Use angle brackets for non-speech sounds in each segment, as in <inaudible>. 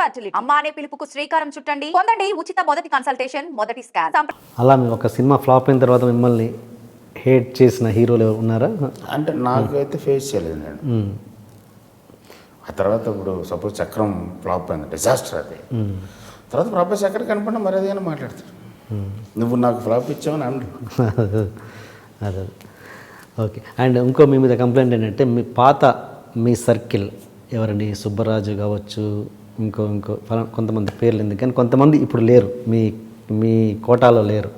Fertility అమ్మ అనే పిలుపుకు శ్రీకారం చుట్టండి. పొందండి ఉచిత మొదటి కన్సల్టేషన్ మొదటి స్కాన్ అలా మీ ఒక సినిమా ఫ్లాప్ అయిన తర్వాత మిమ్మల్ని హేట్ చేసిన హీరోలు ఉన్నారా? అంటే నాకు అయితే ఫేస్ చేయలేదు నేను. ఆ తర్వాత ఇప్పుడు సపోజ్ చక్రం ఫ్లాప్ అయింది డిజాస్టర్ అది. తర్వాత ప్రొఫెసర్ ఎక్కడ కనపడినా మరి అదేనా మాట్లాడతాడు నువ్వు నాకు ఫ్లాప్ ఇచ్చావని అండు <laughs> అదే ఓకే. అండ్ ఇంకో మీ మీద కంప్లైంట్ ఏంటంటే మీ పాత మీ సర్కిల్ ఎవరండి? సుబ్బరాజు కావచ్చు ఇంకో ఇంకో ఫలా- కొంతమంది పేర్లు ఎందుకు? కానీ కొంతమంది ఇప్పుడు లేరు. మీ మీ కోటాలో లేరు.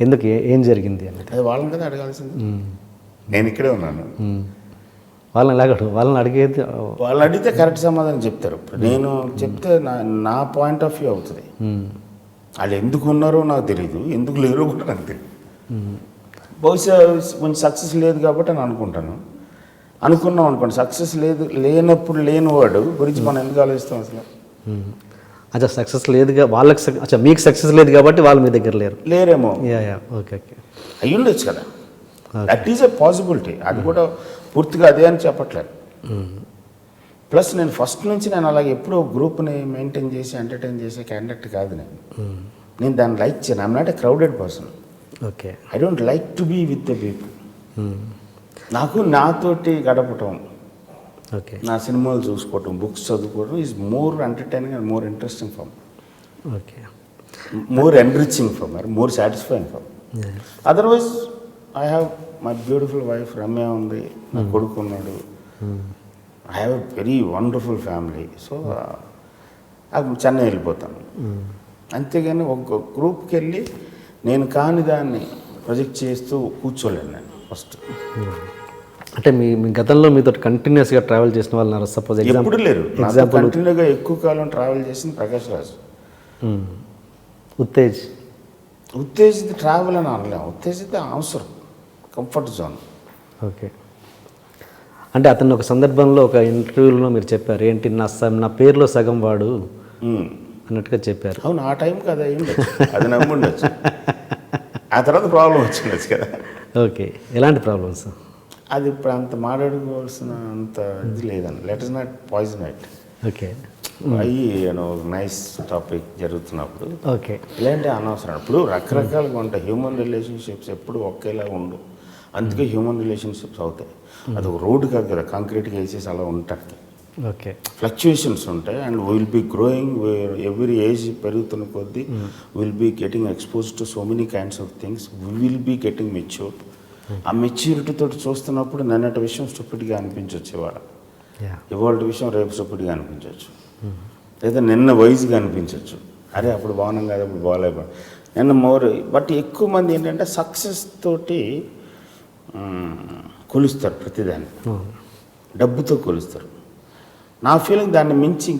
ఎందుకు? ఏ- జరిగింది అనేది అది వాళ్ళని కదా అడగాల్సింది. నేను ఇక్కడే ఉన్నాను. వాళ్ళని ఎలాగడు? వాళ్ళని అడిగేది వాళ్ళు అడిగితే కరెక్ట్ సమాధానం చెప్తారు. నేను చెప్తే నా నా పాయింట్ ఆఫ్ వ్యూ అవుతుంది. వాళ్ళు ఎందుకు ఉన్నారో నాకు తెలియదు ఎందుకు లేరో కూడా నాకు తెలియదు బహుశా కొంచెం సక్సెస్ లేదు కాబట్టి అని అనుకుంటాను. అనుకున్నాం అనుకోండి. సక్సెస్ లేదు లేనప్పుడు లేనివాడు గురించి మనం ఎందుకు ఆలోచిస్తాం అసలు. అచ్చా సక్సెస్ లేదుగా వాళ్ళకి అచ్చా మీకు సక్సెస్ లేదు కాబట్టి వాళ్ళు మీ దగ్గర లేరు. లేరేమో. యా యా ఓకే ఓకే అయ్యి ఉండొచ్చు కదా. దట్ ఈజ్ ఎ పాసిబిలిటీ అది కూడా పూర్తిగా అదే అని చెప్పట్లేదు. ప్లస్ నేను ఫస్ట్ నుంచి నేను అలాగే ఎప్పుడూ గ్రూప్ని మెయింటైన్ చేసి ఎంటర్టైన్ చేసే క్యాండిడేట్ కాదు నేను. నేను దాన్ని లైక్ చేయను. I'm not a crowded person okay I don't like to be with the people నాకు నాతోటి గడపటం ఓకే. నా సినిమాలు చూసుకోవటం బుక్స్ చదువుకోవడం is more entertaining and more interesting for okay. More enriching for more more satisfying for otherwise I have my beautiful wife Ramya ఉంది నా కొడుకు ఉన్నాడు. I have a very wonderful family so Chennai వెళ్ళిపోతాను. అంతేగాని ఒక గ్రూప్కి వెళ్ళి నేను కాని దాన్ని ప్రొజెక్ట్ చేస్తూ కూర్చోలేను నేను ఫస్ట్ అంటే మీ మీ గతంలో మీతో కంటిన్యూస్గా ట్రావెల్ చేసిన వాళ్ళు ఉన్నారు? సపోజ్ ఎప్పుడు లేరు. ఎగ్జాంపుల్ కంటిన్యూగా ఎక్కువ కాలం ట్రావెల్ చేసింది ప్రకాష్ రాజు. ఉత్తేజ్. ఉత్తేజిత ట్రావెల్ అని అనలేము. ఉత్తేజిత అవసరం. Comfort zone okay. అంటే అతను ఒక సందర్భంలో ఒక ఇంటర్వ్యూలో మీరు చెప్పారు. ఏంటి నా నా పేరులో సగం వాడు అన్నట్టుగా చెప్పారు. అవును ఆ టైం కదా అది నమ్మి ఉండొచ్చు. ఆ తర్వాత ప్రాబ్లం వచ్చిండొచ్చు కదా. <laughs> ఓకే. ఎలాంటి ప్రాబ్లమ్స్ అది ఇప్పుడు అంత మాట్లాడుకోవాల్సిన అంత ఇది లేదండి. Let is not poison it okay. అయ్యి యూనో నైస్ టాపిక్ జరుగుతున్నప్పుడు ఓకే. ఇలాంటి అనవసరం. ఇప్పుడు రకరకాలుగా ఉంటాయి. హ్యూమన్ రిలేషన్షిప్స్ ఎప్పుడు ఒకేలా ఉండు అందుకే హ్యూమన్ రిలేషన్షిప్స్ అవుతాయి. అది ఒక రోడ్డు కాదు కదా. కాంక్రీట్గా వేసేసి అలా ఉంటాయి. ఓకే. ఫ్లక్చుయేషన్స్ ఉంటాయి. And will be growing every age పెరుగుతున్న కొద్దీ will be getting expose to so many kinds of things will be getting mature ఆ మెచ్యూరిటీ తోటి చూస్తున్నప్పుడు నిన్నటి విషయం స్టూపిడ్గా అనిపించవచ్చు ఇవాళ ఇవాళ విషయం రేపు స్టూపిడ్గా అనిపించవచ్చు లేదా నిన్న వయసుగా అనిపించవచ్చు అరే అప్పుడు బాగున్నాం కదా అప్పుడు బాగాలేదు నిన్న మోర్ బట్ ఎక్కువ మంది ఏంటంటే సక్సెస్ తోటి కొలుస్తారు ప్రతిదాన్ని. డబ్బుతో కొలుస్తారు. నా ఫీలింగ్ దాన్ని మించి ఇంక